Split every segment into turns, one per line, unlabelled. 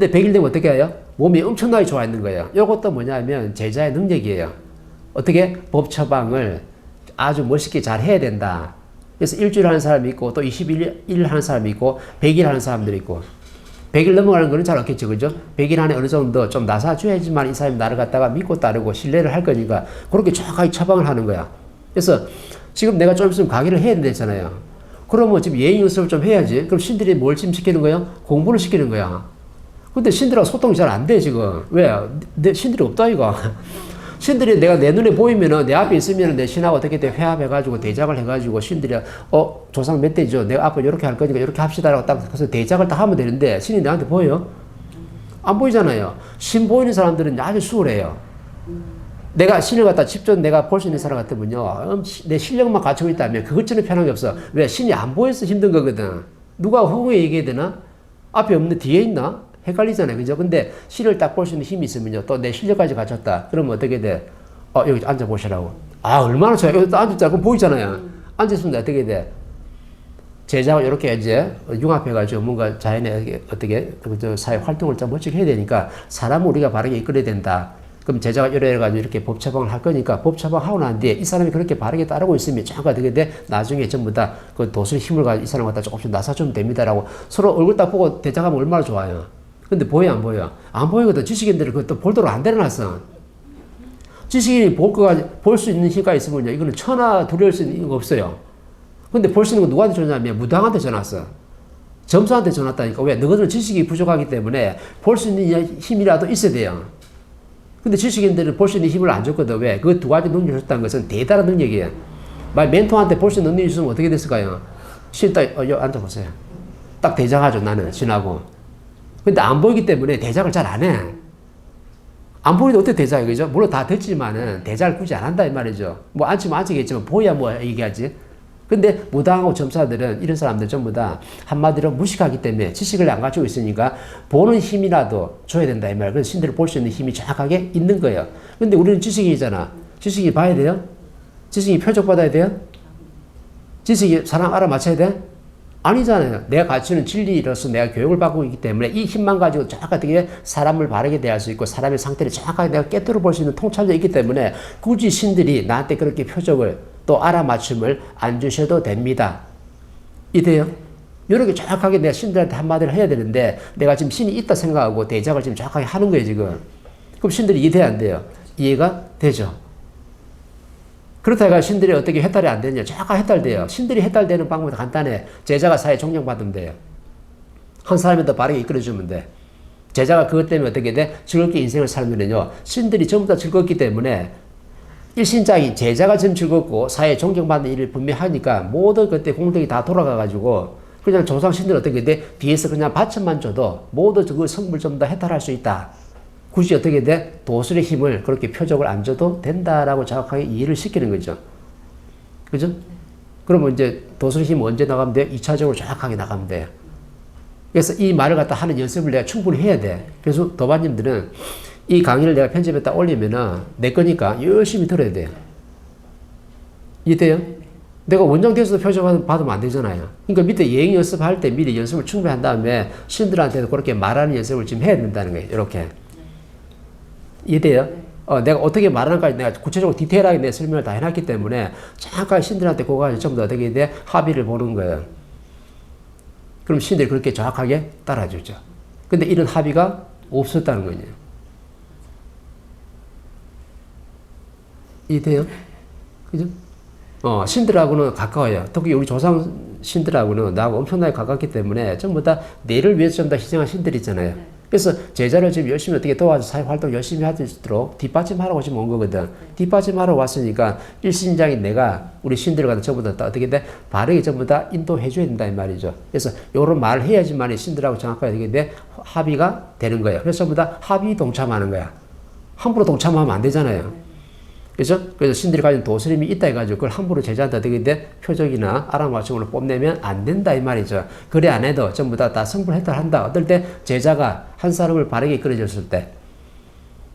근데 100일 되면 어떻게 해요? 몸이 엄청나게 좋아있는 거예요. 이것도 뭐냐면 제자의 능력이에요. 어떻게? 법 처방을 아주 멋있게 잘 해야 된다. 그래서 일주일 하는 사람이 있고 또 21일 하는 사람이 있고 100일 하는 사람들이 있고 100일 넘어가는 거는 잘 없겠죠. 그죠? 100일 안에 어느 정도 좀 나사줘야지만 이 사람이 나를 갖다가 믿고 따르고 신뢰를 할 거니까 그렇게 정확하게 처방을 하는 거야. 그래서 지금 내가 좀 있으면 강의를 해야 된다잖아요. 그러면 지금 예행 연습을 좀 해야지. 그럼 신들이 뭘 지금 시키는 거야? 공부를 시키는 거야. 근데 신들하고 소통이 잘 안 돼, 지금. 왜? 내 신들이 없다, 이거. 신들이 내가 내 눈에 보이면은 내 앞에 있으면 내 신하고 어떻게 돼 회합해가지고 대작을 해가지고 신들이 어 조상 몇 대죠 내가 앞으로 이렇게 할 거니까 이렇게 합시다라고 딱 그래서 대작을 딱 하면 되는데 신이 나한테 보여? 안 보이잖아요. 신 보이는 사람들은 아주 수월해요. 내가 신을 갖다 직접 내가 볼 수 있는 사람 같으면요 내 실력만 갖추고 있다면 그것처럼 편한 게 없어. 왜 신이 안 보여서 힘든 거거든. 누가 허구에 얘기해야 되나? 앞에 없는 뒤에 있나? 헷갈리잖아요. 그죠? 근데 신을 딱볼 수 있는 힘이 있으면요. 또 내 실력까지 갖췄다. 그러면 어떻게 돼? 어, 여기 앉아보시라고. 아, 얼마나 좋아요. 여기 앉았잖아. 그럼 보이잖아요. 앉았으면 어떻게 돼? 제자가 이렇게 이제 융합해가지고 뭔가 자연에 어떻게 사회 활동을 좀 멋지게 해야 되니까 사람을 우리가 바르게 이끌어야 된다. 그럼 제자가 이래가지고 이렇게 법 처방을 할 거니까 법 처방하고 난 뒤에 이 사람이 그렇게 바르게 따르고 있으면 쫙 어떻게 돼? 나중에 전부 다 그 도술 힘을 가지고 이 사람 갖다 조금씩 나사주면 됩니다라고 서로 얼굴 딱 보고 대작하면 얼마나 좋아요. 근데 보여 안 보여? 안 보이거든. 지식인들은 그것도 볼도록 안 내려놨어. 지식인이 볼 거가 볼 수 있는 힘가 있으면요. 이거는 천하 두려울 수 있는 거 없어요. 근데 볼 수 있는 건 누구한테 전화하면 무당한테 왔어. 점수한테 전화 왔다니까. 왜? 너희들은 지식이 부족하기 때문에 볼 수 있는 힘이라도 있어야 돼요. 근데 지식인들은 볼 수 있는 힘을 안 줬거든. 왜? 그 두 가지 능력을 줬다는 것은 대단한 능력이에요. 만 멘토한테 볼 수 있는 능력이 있으면 어떻게 됐을까요? 실딱 어, 여 앉아보세요. 딱 대장하죠, 나는. 신하고. 근데 안 보이기 때문에 대장을 잘 안 해. 안 보이는데 어떻게 대장이 그죠? 물론 다 됐지만은 대장을 굳이 안 한다 이 말이죠. 뭐 앉히면 앉히겠지만 보야 뭐 얘기하지. 근데 무당하고 점사들은 이런 사람들 전부 다 한마디로 무식하기 때문에 지식을 안 가지고 있으니까 보는 힘이라도 줘야 된다 이 말. 그래서 신들을 볼 수 있는 힘이 정확하게 있는 거예요. 근데 우리는 지식인이잖아. 지식이 봐야 돼요? 지식이 표적 받아야 돼요? 지식이 사람 알아맞혀야 돼? 아니잖아요. 내가 가르치는 진리로서 내가 교육을 받고 있기 때문에 이 힘만 가지고 정확하게 사람을 바르게 대할 수 있고 사람의 상태를 정확하게 내가 깨뜨려 볼 수 있는 통찰력이 있기 때문에 굳이 신들이 나한테 그렇게 표적을 또 알아맞춤을 안 주셔도 됩니다. 이돼요? 이렇게 정확하게 내가 신들한테 한마디를 해야 되는데 내가 지금 신이 있다 생각하고 대작을 지금 정확하게 하는 거예요, 지금. 그럼 신들이 이해 안 돼요? 이해가 되죠? 그렇다가 신들이 어떻게 해탈이 안 되냐? 정확하게 해탈돼요. 신들이 해탈되는 방법이 간단해. 제자가 사회 존경받으면 돼요. 한 사람이 더 바르게 이끌어주면 돼. 제자가 그것 때문에 어떻게 돼? 즐겁게 인생을 살면요. 신들이 전부 다 즐겁기 때문에 일신장이 제자가 지금 즐겁고 사회에 존경받는 일을 분명하니까 모든 그때 공덕이 다 돌아가가지고 그냥 조상 신들 어떻게 돼? 뒤에서 그냥 받침만 줘도 모두 그 성물 전부 다 해탈할 수 있다. 굳이 어떻게 돼? 도술의 힘을 그렇게 표적을 안 줘도 된다라고 정확하게 이해를 시키는 거죠. 그죠? 그러면 이제 도술의 힘 언제 나가면 돼요? 2차적으로 정확하게 나가면 돼요. 그래서 이 말을 갖다 하는 연습을 내가 충분히 해야 돼. 그래서 도반님들은 이 강의를 내가 편집했다 올리면은 내 거니까 열심히 들어야 돼요. 이해돼요? 내가 원장 돼서도 표적 받으면 안 되잖아요. 그러니까 밑에 예행 연습할 때 미리 연습을 충분히 한 다음에 신들한테도 그렇게 말하는 연습을 지금 해야 된다는 거예요. 이렇게. 이해돼요? 어, 내가 어떻게 말하는까지 내가 구체적으로 디테일하게 내 설명을 다 해놨기 때문에 정확하게 신들한테 그거 가지고 전부 다 어떻게 돼? 합의를 보는 거예요. 그럼 신들이 그렇게 정확하게 따라주죠. 근데 이런 합의가 없었다는 거예요. 이해돼요? 그죠? 어, 신들하고는 가까워요. 특히 우리 조상 신들하고는 나하고 엄청나게 가깝기 때문에 전부 다 내를 위해서 전부 다 희생한 신들 있잖아요. 그래서 제자를 지금 열심히 어떻게 도와서 사회 활동 열심히 할 수 있도록 뒷받침하라고 지금 온 거거든. 뒷받침하러 왔으니까 일신장이 내가 우리 갖다 전부 다 어떻게 돼? 바르게 전부 다 인도해 줘야 된다 이 말이죠. 그래서 요런 말을 해야지만 신들하고 정확하게 어떻게 돼? 합의가 되는 거예요. 그래서 전부 다 합의 동참하는 거야. 함부로 동참하면 안 되잖아요. 그죠? 그래서 신들이 가진 도스림이 있다 해가지고 그걸 함부로 어떻게 돼? 표적이나 알아맞춤으로 뽐내면 안 된다 이 말이죠. 그래 안 해도 전부 다, 다 성불 해탈한다. 어떨 때 제자가 한 사람을 바르게 이끌어줬을 때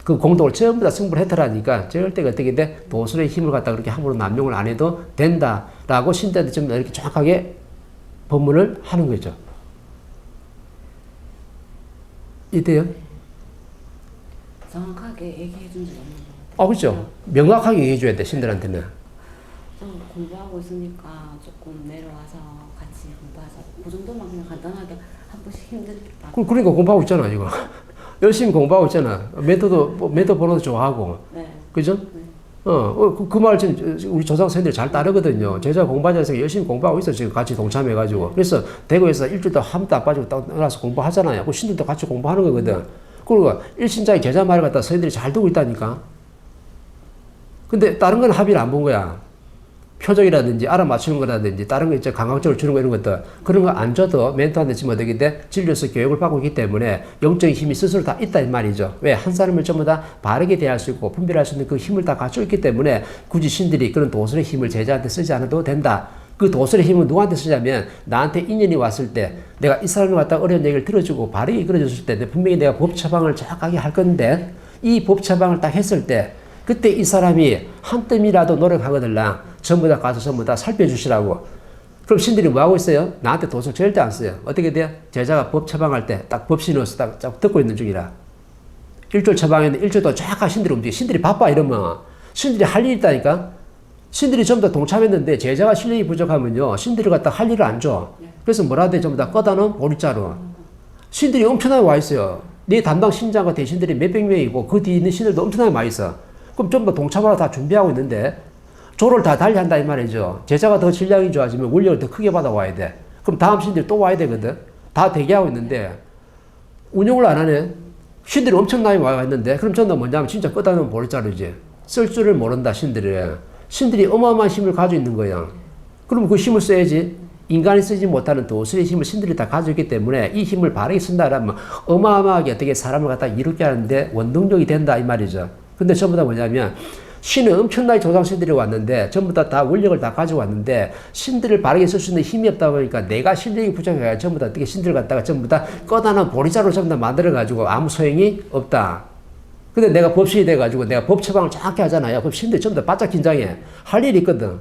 그 공덕을 전부 다 성불 해탈하니까 절대 어떻게 돼? 도술의 힘을 갖다 그렇게 함부로 남용을 안 해도 된다라고 신들한테 좀 이렇게 정확하게 법문을 하는 거죠. 이때요?
정확하게 얘기해 준 적이 없는
아, 그렇죠. 명확하게 얘기해 줘야 돼, 신들한테는.
저 공부하고 있으니까 조금 내려와서 같이 공부하자. 그 정도만 그냥 간단하게 한 번씩 힘들다.
그- 그러니까 공부하고 있잖아, 지금. 열심히 공부하고 있잖아. 멘토도, 뭐, 멘토 번호도 좋아하고.
네.
그죠? 어, 어, 그, 그 말 지금 우리 조상 선생님들 잘 따르거든요. 제자 공부하자 해서 열심히 공부하고 있어, 지금 같이 동참해가지고. 그래서 대구에서 일주일 동안 한도 안 빠지고 딱 나가서 공부하잖아요. 그 신들도 같이 공부하는 거거든. 그리고 일신자의 제자 말을 갖다 선생님들이 잘 듣고 있다니까. 근데 다른 건 합의를 안 본 거야. 표적이라든지 알아맞추는 거라든지 다른 거 이제 감각적으로 주는 거 이런 것들 그런 거 안 줘도 멘토한테 지금 어떻게 돼? 진료서 교육을 받고 있기 때문에 영적인 힘이 스스로 다 있다 이 말이죠. 왜? 한 사람을 전부 다 바르게 대할 수 있고 분별할 수 있는 그 힘을 다 갖추고 있기 때문에 굳이 신들이 그런 도술의 힘을 제자한테 쓰지 않아도 된다. 그 도술의 힘은 누구한테 쓰냐면 나한테 인연이 왔을 때 내가 이 사람을 갖다 어려운 얘기를 들어주고 바르게 이끌어줬을 때 분명히 내가 법 처방을 정확하게 할 건데 이 법 처방을 딱 했을 때 그때 이 사람이 한 뜸이라도 노력하거들라 전부 다 가서 전부 다 살펴주시라고. 그럼 신들이 뭐 하고 있어요? 나한테 도술 절대 안 써요. 어떻게 돼요? 제자가 법 처방할 때 딱 법신으로서 딱, 딱 듣고 있는 중이라. 일절 처방했는데 일절도 정확한 신들이 움직여. 신들이 바빠 이러면 신들이 할 일이 있다니까. 신들이 전부 다 동참했는데 제자가 실력이 부족하면요 신들이 갖다 할 일을 안 줘. 그래서 뭐라 돼 전부 다 꺼다 놓은 보리자루. 신들이 엄청나게 와 있어요. 네 담당 신자가 대신들이 몇백 명이고 그 뒤에 있는 신들도 엄청나게 많이 있어. 그럼 전부 다 동참하러 다 준비하고 있는데 조를 다 달리 한다 이 말이죠. 제자가 더 질량이 좋아지면 원력을 더 크게 받아와야 돼. 그럼 다음 신들이 또 와야 되거든. 다 대기하고 있는데 운영을 안 하네. 신들이 엄청나게 와 있는데 그럼 전부 뭐냐면 진짜 끄다놓은 보리자루지. 쓸 줄을 모른다 신들이. 신들이 어마어마한 힘을 가지고 있는 거야. 그럼 그 힘을 써야지. 인간이 쓰지 못하는 도술의 힘을 신들이 다 가지고 있기 때문에 이 힘을 바르게 쓴다라면 어마어마하게 어떻게 사람을 갖다 이롭게 하는데 원동력이 된다 이 말이죠. 근데 전부 다 뭐냐면 신은 엄청나게 조상신들이 왔는데 전부 다, 다 원력을 다 가지고 왔는데 신들을 바르게 쓸 수 있는 힘이 없다 보니까 내가 실력이 부족해가 전부 다 어떻게 신들 갖다가 전부 다 꺼다는 보리자로 전부 다 만들어 가지고 아무 소용이 없다. 근데 내가 법신이 돼가지고 내가 법 처방을 정확히 하잖아요. 그럼 신들이 전부 다 바짝 긴장해. 할 일이 있거든.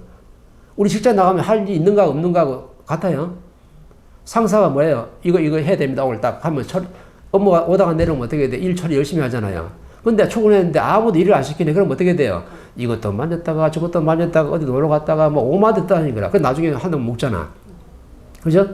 우리 직장 나가면 할 일이 있는가 없는가 같아요. 상사가 뭐예요? 이거 이거 해야 됩니다. 오늘 딱 하면 처리, 업무가 오다가 내려오면 어떻게 돼? 일 처리 열심히 하잖아요. 근데 출근했는데 아무도 일을 안 시키네. 그럼 어떻게 돼요? 이것도 만졌다가 저것도 만졌다가 어디 놀러 갔다가 뭐 오마됐다는 거라. 그 나중에 한놈 먹잖아. 그죠?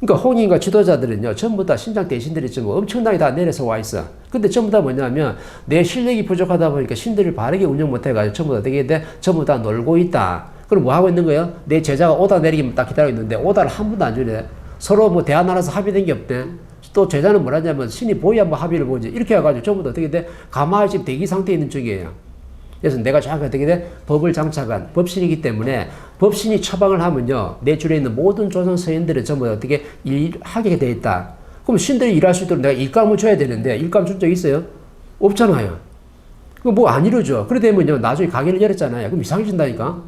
그러니까 홍인과 지도자들은요, 전부 다 신장 대신들이 지금 엄청나게 다 내려서 와 있어. 근데 전부 다 뭐냐면, 내 실력이 부족하다 보니까 신들을 바르게 운영 못 해가지고 전부 다 되게 돼, 전부 다 놀고 있다. 그럼 뭐 하고 있는 거예요? 내 제자가 오다 내리기만 딱 기다리고 있는데, 오다를 한 번도 안 주네. 서로 뭐 대화 나눠서 합의된 게 없대. 또 제자는 뭐라냐면, 신이 보여야 뭐 합의를 보지. 이렇게 해가지고 전부 다 어떻게 돼? 가마에 지금 대기 상태에 있는 중이에요. 그래서 내가 정확하게 어떻게 돼? 법을 장착한 법신이기 때문에 법신이 처방을 하면요. 내 줄에 있는 모든 조선 서인들은 전부 다 어떻게 일하게 돼 있다. 그럼 신들이 일할 수 있도록 내가 일감을 줘야 되는데 일감 준 적 있어요? 없잖아요. 그거 뭐안 이루어져. 그래 되면요. 나중에 가게를 열었잖아요. 그럼 이상해진다니까.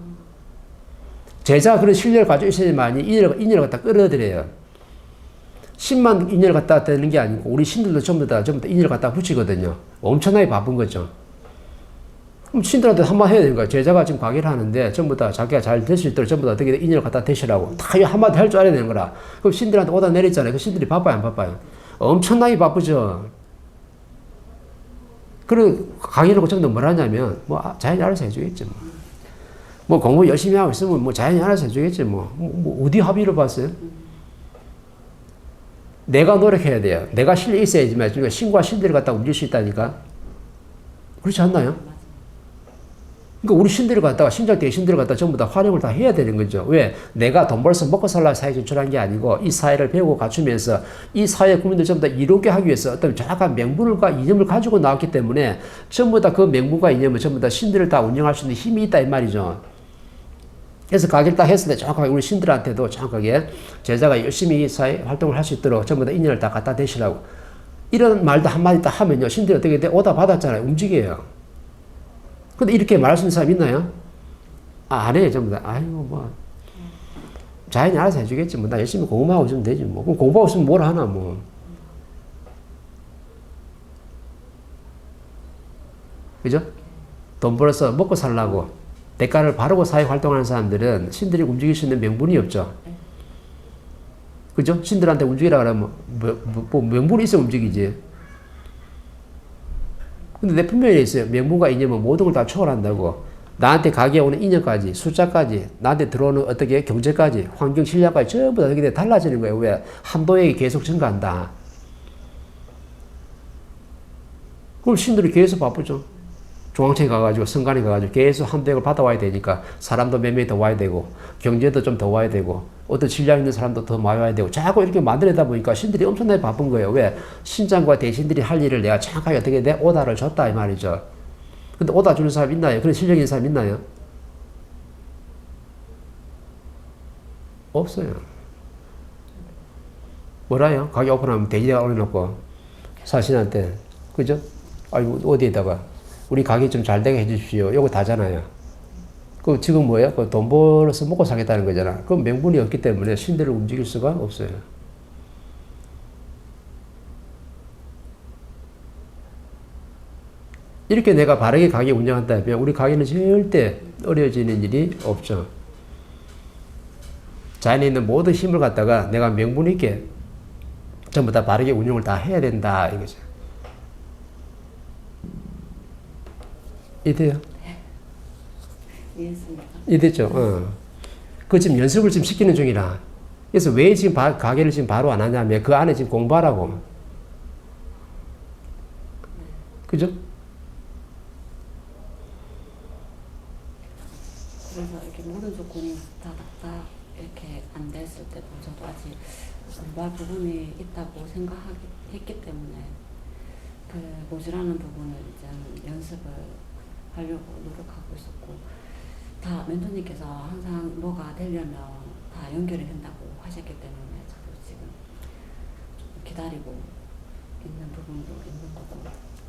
제자 그런 실력을 가지고 있어야만이 인연을, 인연을 갖다 끌어들여요. 신만 인연을 갖다 되는 게 아니고 우리 신들도 전부 다 전부 다 인연을 갖다 붙이거든요. 엄청나게 바쁜 거죠. 그럼 신들한테 한마디 해야 되는 거야. 제자가 지금 가게를 하는데 전부 다 자기가 잘 될 수 있도록 전부 다 어떻게 인연을 갖다 대시라고 다 한마디 할 줄 알아야 되는 거라. 그럼 신들한테 오다 내렸잖아요. 그 신들이 바빠요, 안 바빠요? 엄청나게 바쁘죠. 그리고 강의를 그 정도 뭘 하냐면 뭐 아, 자연이 알아서 해주겠지 뭐. 뭐 공부 열심히 하고 있으면 뭐 자연이 알아서 해주겠지 뭐. 뭐, 뭐 어디 합의를 봤어요? 내가 노력해야 돼요. 내가 실력이 있어야지만 그러니까 신과 신들을 갖다 움직일 수 있다니까. 그렇지 않나요? 그러니까 우리 신들을 갖다가 신장 대신들을 갖다 전부 다 활용을 다 해야 되는 거죠. 왜? 내가 돈 벌어서 먹고 살라 사회 진출한 게 아니고 이 사회를 배우고 갖추면서 이 사회 국민들 전부 다 이롭게 하기 위해서 어떤 정확한 명분과 이념을 가지고 나왔기 때문에 전부 다 그 명분과 이념은 전부 다 신들을 다 운영할 수 있는 힘이 있다 이 말이죠. 그래서 딱 했을 때 정확하게 우리 신들한테도 정확하게 제자가 열심히 사회 활동을 할 수 있도록 전부 다 인연을 다 갖다 대시라고 이런 말도 한마디 딱 하면요 신들이 어떻게 돼? 오다 받았잖아요 움직여요. 근데 이렇게 말할 수 있는 사람 있나요? 아, 안 해, 전부 다. 아이고, 뭐. 자연이 알아서 해주겠지. 뭐. 나 열심히 공부하고 있으면 되지. 뭐. 그럼 공부하고 있으면 뭘 하나, 뭐. 그죠? 돈 벌어서 먹고 살라고 대가를 바르고 사회 활동하는 사람들은 신들이 움직일 수 있는 명분이 없죠. 그죠? 신들한테 움직이라 그러면 뭐, 뭐, 뭐 명분이 있어 움직이지. 근데 내 분명히 있어요. 명분과 이념은 모든 걸 다 초월한다고. 나한테 가게 오는 인연까지, 숫자까지, 나한테 들어오는 어떻게 경제까지, 환경 실력까지 전부 다 이게 달라지는 거예요. 왜? 한도액이 계속 증가한다. 그럼 신들이 계속 바쁘죠. 중앙청에 가가지고 성간에 가가지고 계속 한도액을 받아와야 되니까 사람도 몇 명이 더 와야 되고 경제도 좀 더 와야 되고 어떤 실력 있는 사람도 더 많이 와야 되고 자꾸 이렇게 만들다 보니까 신들이 엄청나게 바쁜 거예요. 왜? 신장과 대신들이 할 일을 내가 정확하게 어떻게 내 오다를 줬다 이 말이죠. 근데 오다 주는 사람 있나요? 그런 실력 있는 사람 있나요? 없어요. 뭐라요? 가게 오픈하면 대지대가 올려놓고 사신한테 그죠? 아이고 어디에다가 우리 가게 좀 잘 되게 해주십시오. 요거 다잖아요. 그 지금 뭐예요? 그 돈 벌어서 먹고 살겠다는 거잖아. 그럼 명분이 없기 때문에 신들을 움직일 수가 없어요. 이렇게 내가 바르게 가게 운영한다면 우리 가게는 절대 어려워지는 일이 없죠. 자연에 있는 모든 힘을 갖다가 내가 명분 있게 전부 다 바르게 운영을 다 해야 된다 이거죠. 이돼요?
이해했습니다.
이됐죠. 어. 그 지금 연습을 지금 시키는 중이라. 그래서 왜 지금 바- 가게를 지금 바로 안 하냐면 그 안에 지금 공부하라고. 그죠?
그래서 이렇게 모든 조건이 다, 다 이렇게 안 됐을 때도 저도 아직 공부할 부분이 있다고 생각했기 때문에 그 모자라는 부분을 이제 연습을 하려고 노력하고 있었고 다 멘토님께서 항상 뭐가 되려면 다 연결이 된다고 하셨기 때문에 저도 지금 좀 기다리고 있는 부분도 있는 거고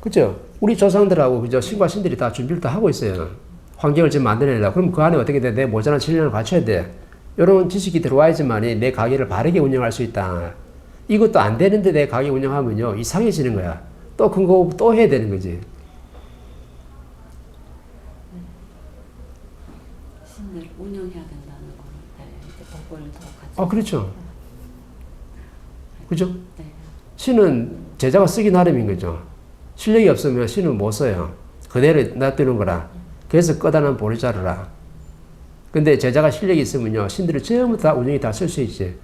그죠? 우리 조상들하고 그죠? 신과 신들이 다 준비를 다 하고 있어요. 환경을 지금 만들어내려. 그럼 그 안에 어떻게 돼? 내 모자란 실력을 갖춰야 돼. 이런 지식이 들어와야지만이 내 가게를 바르게 운영할 수 있다. 이것도 안 되는데 내 가게 운영하면요 이상해지는 거야. 또 근거 또 해야 되는 거지.
신을 운영해야 된다는 거는 네, 이제 법을 더 같이
아 그렇죠. 그죠?
네.
신은 제자가 쓰기 나름인 거죠. 실력이 없으면 신은 못 써요. 그대로 놔두는 거라. 그래서 꺼다는 보리 자르라. 근데 제자가 실력이 있으면요, 신들을 전부 다 운영이 다 쓸 수 있지.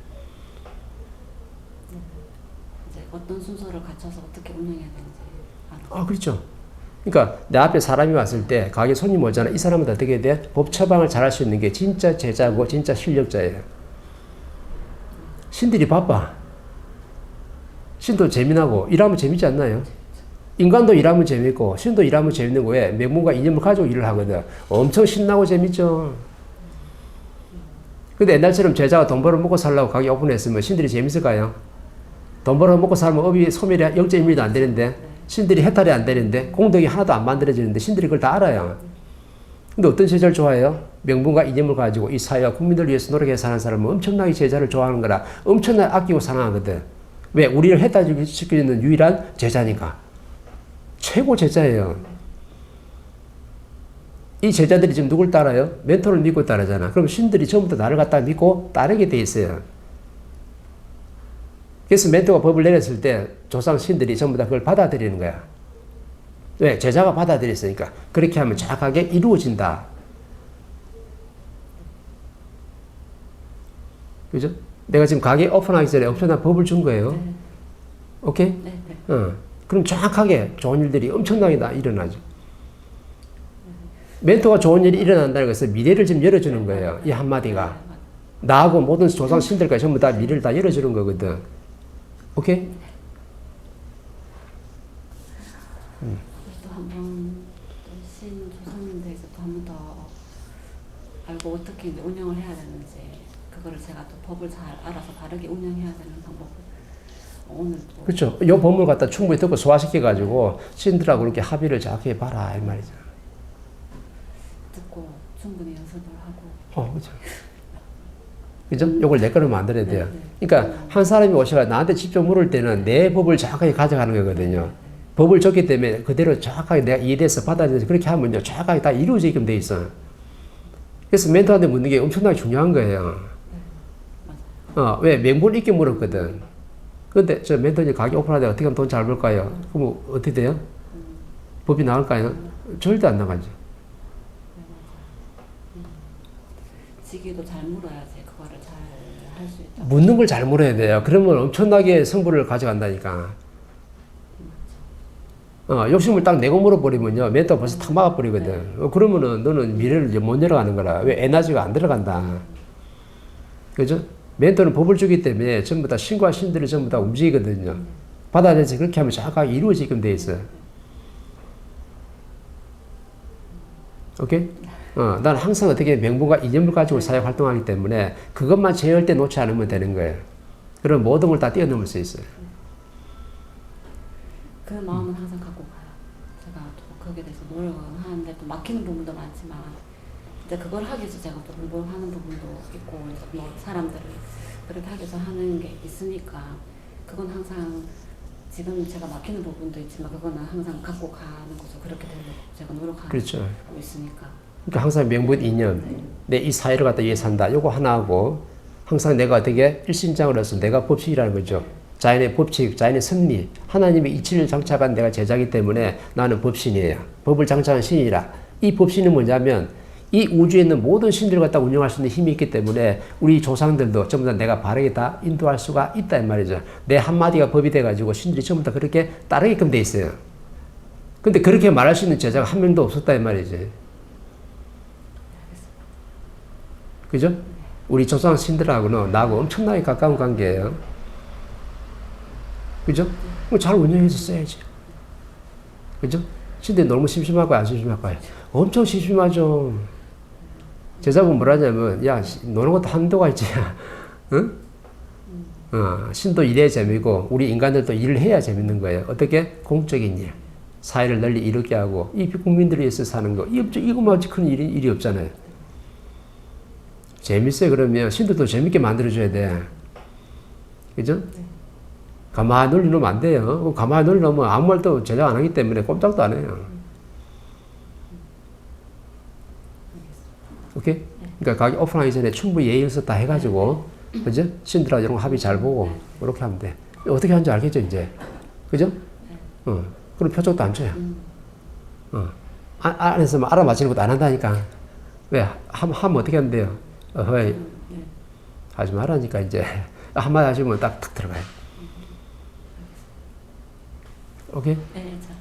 이제 어떤 순서를 갖춰서 어떻게 운영해야 되는지. 아,
그렇죠. 그러니까 내 앞에 사람이 왔을 때 가게 손님 오잖아. 이 사람은 어떻게 돼? 법 처방을 잘할 수 있는 게 진짜 제자고 진짜 실력자예요. 신들이 바빠. 신도 재미나고 일하면 재밌지 않나요? 인간도 일하면 재밌고 신도 일하면 재밌는 거에 명분과 이념을 가지고 일을 하거든. 엄청 신나고 재밌죠. 근데 옛날처럼 제자가 돈 벌어 먹고 살라고 가게 오픈했으면 신들이 재밌을까요? 돈 벌어 먹고 살면 업이 소멸이 0.1mm도 안 되는데 신들이 해탈이 안 되는데 공덕이 하나도 안 만들어지는데 신들이 그걸 다 알아요. 근데 어떤 제자를 좋아해요? 명분과 이념을 가지고 이 사회와 국민들을 위해서 노력해 사는 사람은 엄청나게 제자를 좋아하는 거라 엄청나게 아끼고 사랑하거든. 왜? 우리를 해탈시키는 유일한 제자니까. 최고 제자예요. 이 제자들이 지금 누굴 따라요? 멘토를 믿고 따르잖아. 그럼 신들이 처음부터 나를 갖다 믿고 따르게 돼 있어요. 그래서 멘토가 법을 내렸을 때 조상 신들이 전부 다 그걸 받아들이는 거야. 왜? 제자가 받아들였으니까. 그렇게 하면 정확하게 이루어진다. 그죠? 내가 지금 가게 오픈하기 전에 엄청난 법을 준 거예요.
네.
오케이?
네, 네.
어. 그럼 정확하게 좋은 일들이 엄청나게 다 일어나죠. 멘토가 좋은 일이 일어난다는 것은 미래를 지금 열어주는 거예요. 이 한마디가. 나하고 모든 조상 신들까지 전부 다 미래를 다 열어주는 거거든. 오케이?
또 한번 신 조상님들에서 또한번 더 알고 어떻게 이제 운영을 해야 되는지 그거를 제가 또 법을 잘 알아서 바르게 운영해야 되는 방법을 또
그렇죠. 요 법을 갖다 충분히 듣고 소화시켜 가지고 신들하고 그렇게 합의를 정확히 해봐라. 이 말이죠.
듣고 충분히 연습을 하고
어, 그죠. 그죠? 요걸 내 거로 만들어야 돼요.
네,
그러니까 한 사람이 오셔가 나한테 직접 물을 때는 내 법을 정확하게 가져가는 거거든요. 법을 줬기 때문에 그대로 정확하게 내가 이해돼서 받아들여서 그렇게 하면요. 정확하게 다 이루어지게끔 돼 있어. 그래서 멘토한테 묻는 게 엄청나게 중요한 거예요. 어, 왜? 명분 있게 물었거든. 근데 저 멘토님 가게 오픈하다 어떻게 하면 돈 잘 벌까요? 그럼 어떻게 돼요? 법이 나올까요? 절대 안 나가죠.
지기도 잘 물어야지 그거를 잘 할 수 있다.
묻는 걸 잘 물어야 돼요. 그러면 엄청나게 성부를 가져간다니까. 어, 욕심을 딱 내고 물어버리면요. 멘토가 벌써 탁 막아버리거든. 어, 그러면은 너는 미래를 못 내려가는 거라. 왜 에너지가 안 들어간다. 그죠? 멘토는 법을 주기 때문에 전부 다 신과 신들이 전부 다 움직이거든요. 받아내서 그렇게 하면 정확하게 이루어지게끔 돼 있어요. 오케이? 어, 난 항상 어떻게 명분과 이념을 가지고 사회 활동하기 때문에 그것만 제어할 때 놓지 않으면 되는 거예요. 그럼 모든 걸 다 뛰어넘을 수 있어요.
그 마음은 항상 갖고 가요. 제가 또 거기에 대해서 노력은 하는데 또 막히는 부분도 많지만 이제 그걸 하기 위해서 제가 또 공부를 하는 부분도 있고 뭐 사람들을 그렇게 하기 위해서 하는 게 있으니까 그건 항상 지금 제가 막히는 부분도 있지만 그거는 항상 갖고 가는 거죠. 그렇게 되려고 제가 노력하고
그렇죠.
있으니까.
그러니까 항상 명분 이념, 내 이 사회를 갖다 위해 산다. 요거 하나 하고 항상 내가 어떻게 일신장으로서 내가 법칙이라는 거죠. 자연의 법칙, 자연의 섭리, 하나님의 이치를 장착한 내가 제자기 때문에 나는 법신이에요. 법을 장착한 신이라. 이 법신은 뭐냐면 이 우주에 있는 모든 신들을 갖다 운영할 수 있는 힘이 있기 때문에 우리 조상들도 전부 다 내가 바르게 다 인도할 수가 있다 이 말이죠. 내 한마디가 법이 돼가지고 신들이 전부 다 그렇게 따르게끔 돼 있어요. 근데 그렇게 말할 수 있는 제자가 한 명도 없었다 이 말이지. 그죠? 우리 조상 신들하고는 나하고 엄청나게 가까운 관계예요. 그죠? 그럼 잘 운영해서 써야지. 그죠? 신들 너무 심심하고 안 심심할까요? 엄청 심심하죠. 제자분 뭐라냐면, 야, 씨, 노는 것도 한도가 있지. 응? 어, 신도 일해야 재미고, 우리 인간들도 일을 해야 재밌는 거예요. 어떻게? 공적인 일. 사회를 널리 이롭게 하고, 이 국민들을 위해서 사는 거. 이. 이거만 큰 일이, 일이 없잖아요. 재밌어요. 그러면 신도도 재밌게 만들어줘야 돼. 그죠? 가만히 놀리면 안 돼요. 가만히 놀리면 아무 말도 제작 안 하기 때문에 꼼짝도 안 해요. 오케이? 그러니까 가게 오픈하기 전에 충분히 예의 연습 다 해가지고, 그죠? 신들하고 이런 거 합의 잘 보고, 그렇게 하면 돼. 어떻게 하는지 알겠죠, 이제? 그죠? 어. 그럼 표적도 안 줘요. 어. 아, 안에서 막 알아맞히는 것도 안 한다니까. 왜? 하면, 하면 어떻게 한대요? 어허이.
네.
하지 말라니까, 이제. 한마디 하시면 딱툭 들어가요. 오케이?
네, 잘 알아.